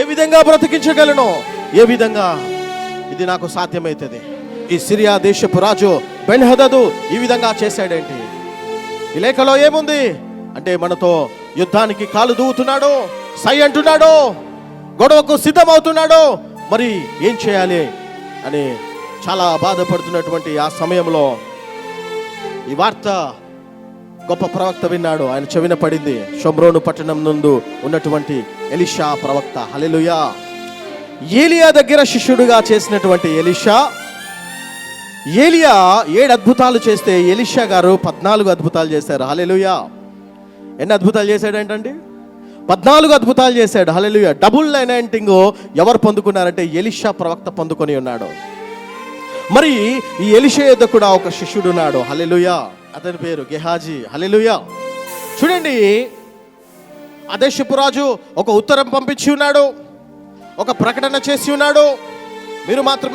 ఏ విధంగా బ్రతికించగలను? ఏ విధంగా? ఇది నాకు సాధ్యమవుతుంది ఈ సిరియా దేశపు రాజు బెన్హదదు ఈ విధంగా చేశాడేంటి? ఈ లేఖలో ఏముంది? అంటే మనతో యుద్ధానికి కాలు దూవుతున్నాడు సై అంటున్నాడు గొడవకు సిద్ధమవుతున్నాడు మరి ఏం చేయాలి అని చాలా బాధపడుతున్నటువంటి ఆ సమయంలో ఈ వార్త గొప్ప ప్రవక్త విన్నాడు. ఆయన చెవిన పడింది. షమ్రోను పట్టణం నుండి ఉన్నటువంటి ఎలిషా ప్రవక్త. హలెలుయా ఏలియా దగ్గర శిష్యుడిగా చేసినటువంటి ఎలిషా. ఏలియా ఏడు అద్భుతాలు చేస్తే ఎలిషా గారు పద్నాలుగు అద్భుతాలు చేశారు. హలెలుయా ఎన్ని అద్భుతాలు చేశాడు ఏంటండి? పద్నాలుగు అద్భుతాలు చేశాడు. హలెలుయా డబుల్ అనాయింటింగ్ ఎవరు పొందుకున్నారంటే ఎలిషా ప్రవక్త పొందుకొని ఉన్నాడు. మరి ఈ ఎలిషా యొక్క కూడా ఒక శిష్యుడు ఉన్నాడు. హలెలుయా అతని పేరు గెహాజీ. హలెలుయా చూడండి అదేశపురాజు ఒక ఉత్తరం పంపించి ఉన్నాడు ఒక ప్రకటన చేసి ఉన్నాడు. మీరు మాత్రమే